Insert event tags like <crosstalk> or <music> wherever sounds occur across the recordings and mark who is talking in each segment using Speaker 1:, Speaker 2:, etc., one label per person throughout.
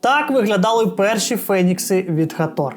Speaker 1: Так виглядали перші фенікси від Хатор.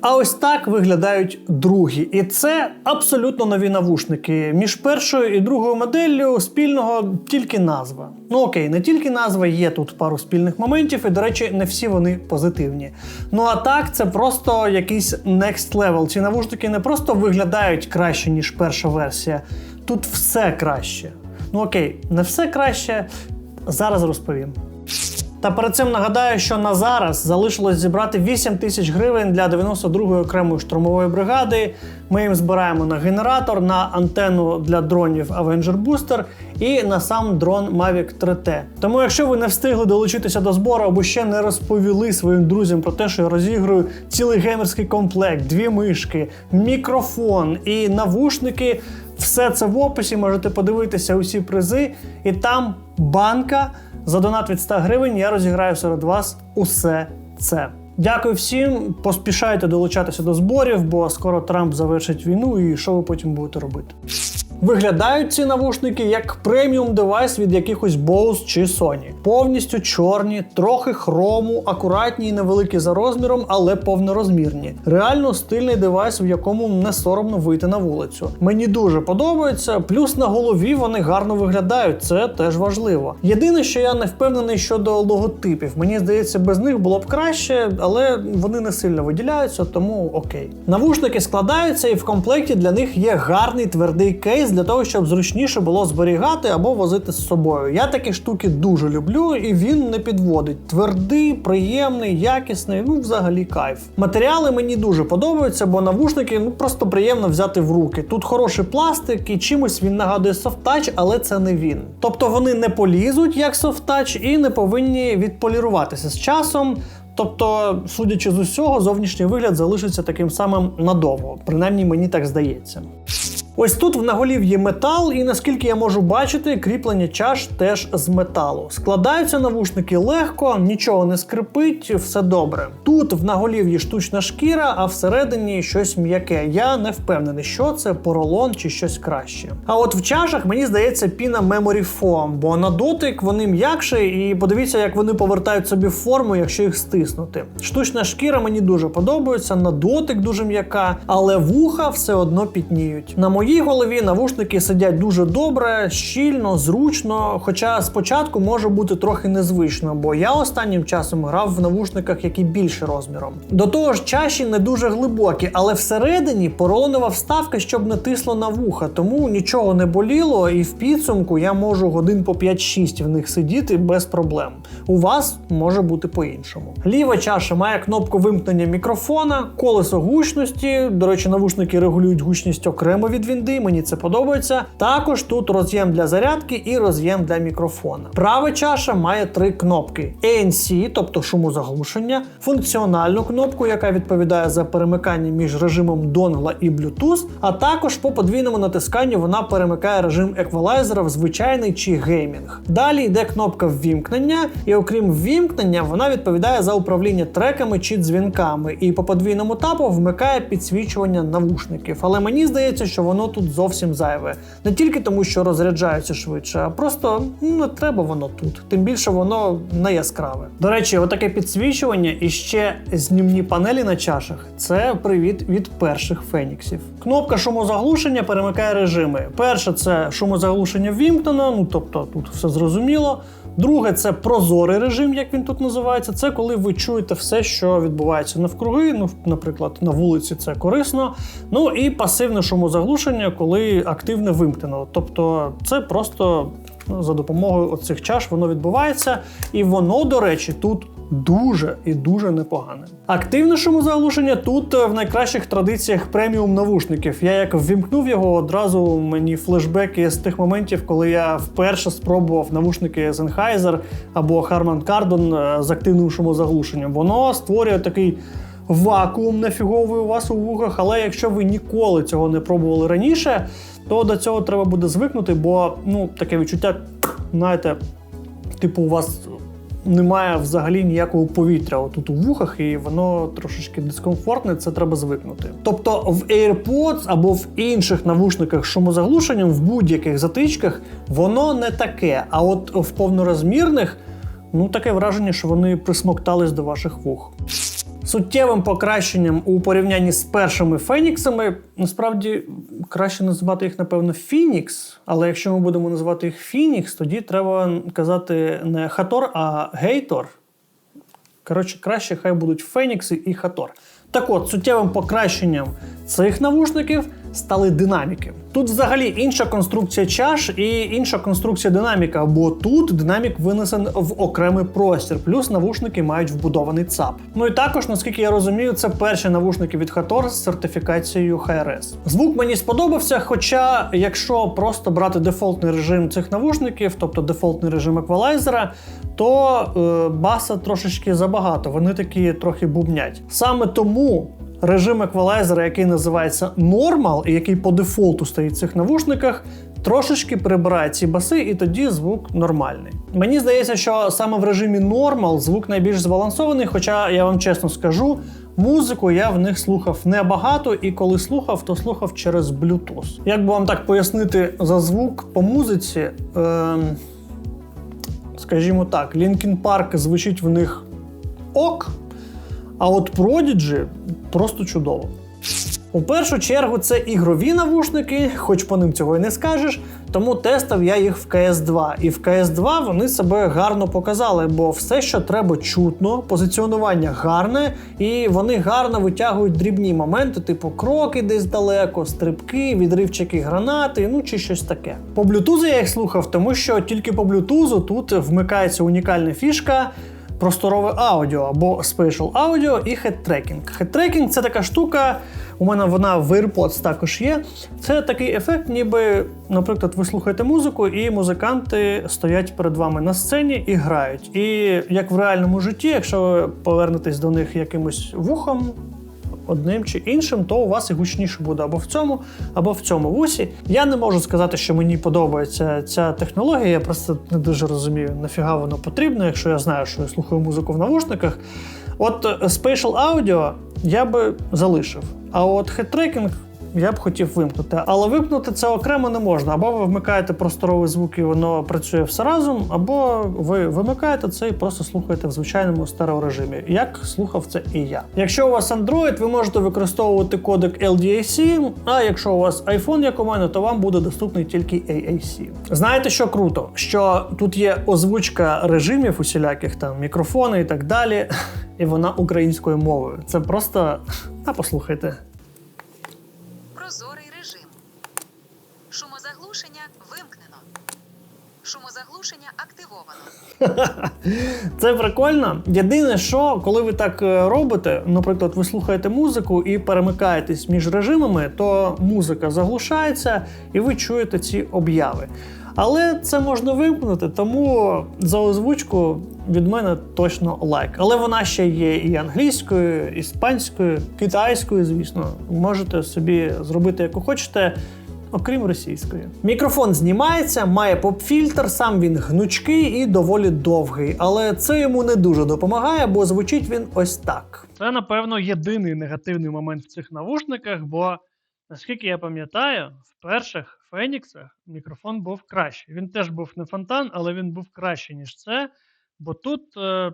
Speaker 1: А ось так виглядають другі. І це абсолютно нові навушники. Між першою і другою моделлю спільного тільки назва. Ну окей, не тільки назва, є тут пару спільних моментів, і, до речі, не всі вони позитивні. Ну а так, це просто якийсь next level. Ці навушники не просто виглядають краще, ніж перша версія. Тут все краще. Ну окей, не все краще. Зараз розповім. Та перед цим нагадаю, що на зараз залишилось зібрати 8 тисяч гривень для 92-ї окремої штурмової бригади. Ми їм збираємо на генератор, на антенну для дронів Avenger Booster і на сам дрон Mavic 3T. Тому, якщо ви не встигли долучитися до збору або ще не розповіли своїм друзям про те, що я розіграю цілий геймерський комплект, дві мишки, мікрофон і навушники. Все це в описі, можете подивитися усі призи, і там банка. За донат від 100 гривень я розіграю серед вас усе це. Дякую всім. Поспішайте долучатися до зборів, бо скоро Трамп завершить війну, і що ви потім будете робити? Виглядають ці навушники як преміум девайс від якихось Bose чи Sony. Повністю чорні, трохи хрому, акуратні і невеликі за розміром, але повнорозмірні. Реально стильний девайс, в якому не соромно вийти на вулицю. Мені дуже подобається, плюс на голові вони гарно виглядають, це теж важливо. Єдине, що я не впевнений щодо логотипів. Мені здається, без них було б краще, але вони не сильно виділяються, тому окей. Навушники складаються, і в комплекті для них є гарний твердий кейс для того, щоб зручніше було зберігати або возити з собою. Я такі штуки дуже люблю, і він не підводить. Твердий, приємний, якісний, ну взагалі кайф. Матеріали мені дуже подобаються, бо навушники ну просто приємно взяти в руки. Тут хороший пластик і чимось він нагадує софтач, але це не він. Тобто вони не полізуть як софтач і не повинні відполіруватися з часом. Тобто, судячи з усього, зовнішній вигляд залишиться таким самим надовго. Принаймні мені так здається. Ось тут в наголів'ї метал, і наскільки я можу бачити, кріплення чаш теж з металу. Складаються навушники легко, нічого не скрипить, все добре. Тут в наголів'ї штучна шкіра, а всередині щось м'яке. Я не впевнений, що це поролон чи щось краще. А от в чашах мені здається піна Memory Foam, бо на дотик вони м'якші, і подивіться, як вони повертають собі форму, якщо їх стиснути. Штучна шкіра мені дуже подобається, на дотик дуже м'яка, але вуха все одно пітніють. На моїй голові навушники сидять дуже добре, щільно, зручно. Хоча спочатку може бути трохи незвично, бо я останнім часом грав в навушниках, які більше розміром. До того ж, чаші не дуже глибокі, але всередині поролонова вставка, щоб не тисло на вуха, тому нічого не боліло, і в підсумку я можу годин по 5-6 в них сидіти без проблем. У вас може бути по-іншому. Ліва чаша має кнопку вимкнення мікрофона, колесо гучності. До речі, навушники регулюють гучність окремо від вінди, мені це подобається. Також тут роз'єм для зарядки і роз'єм для мікрофона. Права чаша має три кнопки: ANC, тобто шумозаглушення, функціональну кнопку, яка відповідає за перемикання між режимом донгла і Bluetooth, а також по подвійному натисканню вона перемикає режим еквалайзера в звичайний чи геймінг. Далі йде кнопка ввімкнення, і окрім ввімкнення, вона відповідає за управління треками чи дзвінками, і по подвійному тапу вмикає підсвічування навушників. Але мені здається, що воно тут зовсім зайве. Не тільки тому, що розряджаються швидше, а просто ну, не треба воно тут. Тим більше воно не яскраве. До речі, отаке підсвічування і ще знімні панелі на чашах це привіт від перших феніксів. Кнопка шумозаглушення перемикає режими. Перше це шумозаглушення ввімкнено, ну тобто тут все зрозуміло. Друге, це прозорий режим, як він тут називається. Це коли ви чуєте все, що відбувається навкруги. Ну, наприклад, на вулиці це корисно. Ну і пасивне шумозаглушення, коли активне вимкнено. Тобто, це просто за допомогою оцих чаш воно відбувається, і воно, до речі, тут. Дуже і дуже непогане. Активне шумозаглушення тут е, в найкращих традиціях преміум навушників. Я як ввімкнув його, одразу мені флешбеки з тих моментів, коли я вперше спробував навушники Sennheiser або Harman Kardon е, з активним шумозаглушенням. Воно створює такий вакуум нафіговий у вас у вухах, але якщо ви ніколи цього не пробували раніше, то до цього треба буде звикнути, бо ну таке відчуття, знаєте, типу, у вас немає взагалі ніякого повітря тут у вухах, і воно трошечки дискомфортне, це треба звикнути. Тобто в AirPods або в інших навушниках з шумозаглушенням в будь-яких затичках воно не таке. А от в повнорозмірних Ну, таке враження, що вони присмоктались до ваших вух. Суттєвим покращенням у порівнянні з першими феніксами, насправді краще називати їх, напевно, Фінікс. Але якщо ми будемо називати їх Фінікс, тоді треба казати не Хатор, а Гейтор. Коротше, краще хай будуть Фенікси і Хатор. Так от, суттєвим покращенням цих навушників стали динаміки. Тут взагалі інша конструкція чаш і інша конструкція динаміка, бо тут динамік винесен в окремий простір, плюс навушники мають вбудований ЦАП. Ну і також, наскільки я розумію, це перші навушники від Hator з сертифікацією HRS. Звук мені сподобався, хоча, якщо просто брати дефолтний режим цих навушників, тобто дефолтний режим еквалайзера, то е, баса трошечки забагато. Вони такі трохи бубнять. Саме тому режим еквалайзера, який називається Normal, і який по дефолту стоїть в цих навушниках, трошечки прибирає ці баси, і тоді звук нормальний. Мені здається, що саме в режимі Normal звук найбільш збалансований, хоча я вам чесно скажу. Музику я в них слухав небагато, і коли слухав, то слухав через Bluetooth. Як би вам так пояснити за звук по музиці? Ем, скажімо так, Linkin Park звучить в них ок, а от Prodigy просто чудово. У першу чергу це ігрові навушники, хоч по ним цього й не скажеш, тому тестив я їх в CS2. І в CS2 вони себе гарно показали, бо все, що треба, чутно, позиціонування гарне, і вони гарно витягують дрібні моменти, типу кроки десь далеко, стрибки, відривчики гранати, ну чи щось таке. По блютузу я їх слухав, тому що тільки по блютузу тут вмикається унікальна фішка просторове аудіо або Spatial Audio і хедтрекінг. Хедтрекінг це така штука. У мене вона в AirPods також є. Це такий ефект, ніби, наприклад, ви слухаєте музику, і музиканти стоять перед вами на сцені і грають. І як в реальному житті, якщо ви повернетесь до них якимось вухом, одним чи іншим, то у вас і гучніше буде або в цьому, або в цьому вусі. Я не можу сказати, що мені подобається ця технологія. Я просто не дуже розумію, нафіга воно потрібно, якщо я знаю, що я слухаю музику в навушниках. От е, Spatial Audio я би залишив. А от хедтрекінг я б хотів вимкнути. Але вимкнути це окремо не можна. Або ви вмикаєте просторовий звук і воно працює все разом, або ви вимикаєте це і просто слухаєте в звичайному стереорежимі, як слухав це і я. Якщо у вас Android, ви можете використовувати кодек LDAC, а якщо у вас iPhone, як у мене, то вам буде доступний тільки AAC. Знаєте, що круто? Що тут є озвучка режимів усіляких там мікрофони і так далі, <laughs> і вона українською мовою. Це просто. <laughs> А послухайте.
Speaker 2: Прозорий режим. Шумозаглушення вимкнено. Шумозаглушення активовано.
Speaker 1: Це прикольно. Єдине, що коли ви так е, робите, наприклад, ви слухаєте музику і перемикаєтесь між режимами, то музика заглушається і ви чуєте ці обяви. Але це можна вимкнути, тому за озвучку від мене точно лайк. Але вона ще є і англійською, іспанською, китайською, звісно. Можете собі зробити, як хочете. Окрім російської. Мікрофон знімається, має поп-фільтр, сам він гнучкий і доволі довгий, але це йому не дуже допомагає, бо звучить він ось так. Це, напевно, єдиний негативний момент в цих навушниках, бо наскільки я пам'ятаю, в перших Феніксах мікрофон був кращий. Він теж був не фонтан, але він був кращий, ніж це. Бо тут е,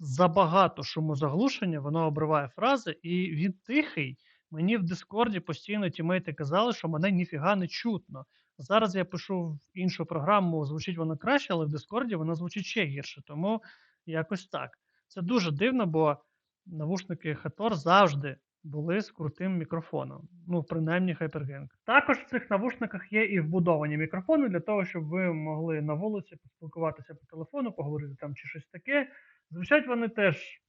Speaker 1: забагато шумозаглушення, воно обриває фрази, і він тихий. Мені в Дискорді постійно тімейти казали, що мене ніфіга не чутно. Зараз я пишу в іншу програму, звучить воно краще, але в Дискорді воно звучить ще гірше. Тому якось так. Це дуже дивно, бо навушники Hator завжди були з крутим мікрофоном. Ну, принаймні Hypergang. Також в цих навушниках є і вбудовані мікрофони для того, щоб ви могли на вулиці поспілкуватися по телефону, поговорити там чи щось таке. Звучать вони теж.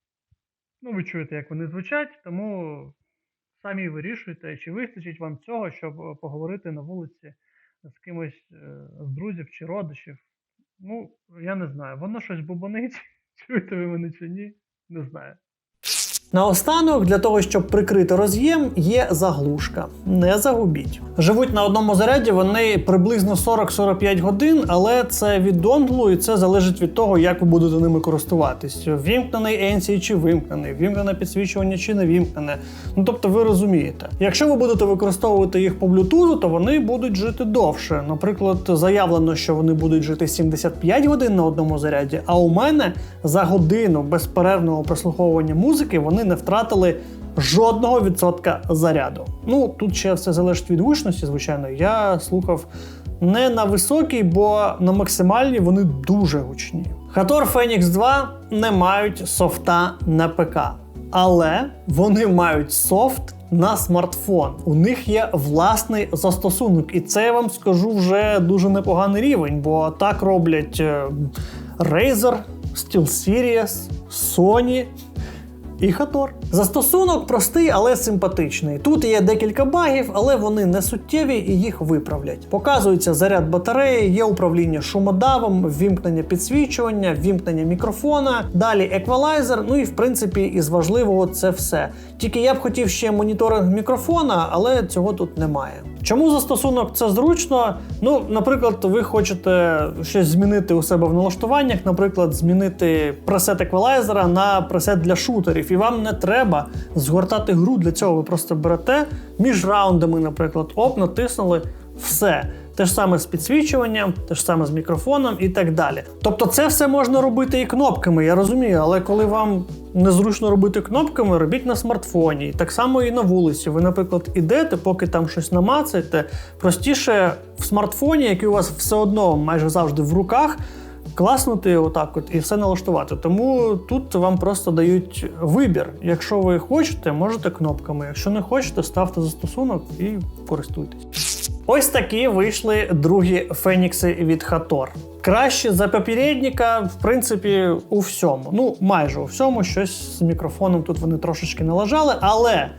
Speaker 1: Ну, ви чуєте, як вони звучать, тому самі вирішуйте, чи вистачить вам цього, щоб е, поговорити на вулиці з кимось е, з друзів чи родичів. Ну, я не знаю. Воно щось бубонить. <laughs> Чуєте ви мене чи ні? Не знаю. Наостанок, для того, щоб прикрити роз'єм, є заглушка. Не загубіть. Живуть на одному заряді вони приблизно 40-45 годин, але це від донглу і це залежить від того, як ви будете ними користуватись. Вімкнений NC чи вимкнений, вімкнене підсвічування чи не вімкнене. Ну тобто ви розумієте. Якщо ви будете використовувати їх по блютузу, то вони будуть жити довше. Наприклад, заявлено, що вони будуть жити 75 годин на одному заряді, а у мене за годину безперервного прослуховування музики вони не втратили жодного відсотка заряду. Ну тут ще все залежить від гучності, звичайно. Я слухав не на високій, бо на максимальній вони дуже гучні. Hator Phoenix 2 не мають софта на ПК, але вони мають софт на смартфон. У них є власний застосунок, і це я вам скажу вже дуже непоганий рівень, бо так роблять е, Razer, SteelSeries, Sony і Хатор. Застосунок простий, але симпатичний. Тут є декілька багів, але вони не суттєві і їх виправлять. Показується заряд батареї, є управління шумодавом, ввімкнення підсвічування, ввімкнення мікрофона, далі еквалайзер. Ну і в принципі, із важливого це все. Тільки я б хотів ще моніторинг мікрофона, але цього тут немає. Чому застосунок це зручно? Ну, наприклад, ви хочете щось змінити у себе в налаштуваннях, наприклад, змінити пресет еквалайзера на пресет для шутерів, і вам не треба згортати гру для цього. Ви просто берете між раундами, наприклад, оп, натиснули все. Те ж саме з підсвічуванням, те ж саме з мікрофоном і так далі. Тобто, це все можна робити і кнопками, я розумію, але коли вам незручно робити кнопками, робіть на смартфоні. І так само і на вулиці. Ви, наприклад, ідете, поки там щось намацаєте, простіше в смартфоні, який у вас все одно майже завжди в руках. Класнути отак от і все налаштувати. Тому тут вам просто дають вибір. Якщо ви хочете, можете кнопками. Якщо не хочете, ставте застосунок і користуйтесь. Ось такі вийшли другі фенікси від Хатор. Краще за попередника, в принципі, у всьому. Ну, майже у всьому, щось з мікрофоном тут вони трошечки налажали. Але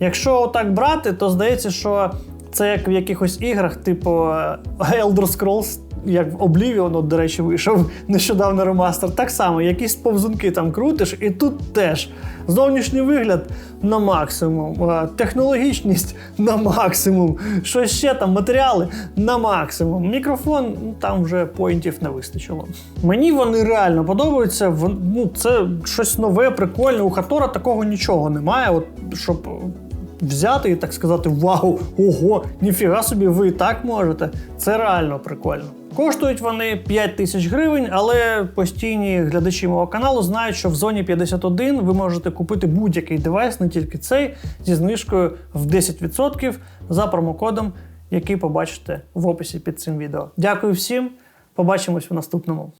Speaker 1: якщо отак брати, то здається, що це як в якихось іграх, типу е, Elder Scrolls, як в Oblivion, от, до речі, вийшов <laughs> нещодавно ремастер. Так само, якісь повзунки там крутиш, і тут теж зовнішній вигляд на максимум, технологічність на максимум, що ще там, матеріали на максимум. Мікрофон ну, там вже поінтів не вистачило. Мені вони реально подобаються. Вон- Ну, це щось нове, прикольне. У Хатора такого нічого немає. От щоб взяти і так сказати: Вау, ого, ніфіга собі, ви і так можете. Це реально прикольно. Коштують вони 5 тисяч гривень, але постійні глядачі мого каналу знають, що в зоні 51 ви можете купити будь-який девайс, не тільки цей, зі знижкою в 10% за промокодом, який побачите в описі під цим відео. Дякую всім, побачимось у наступному.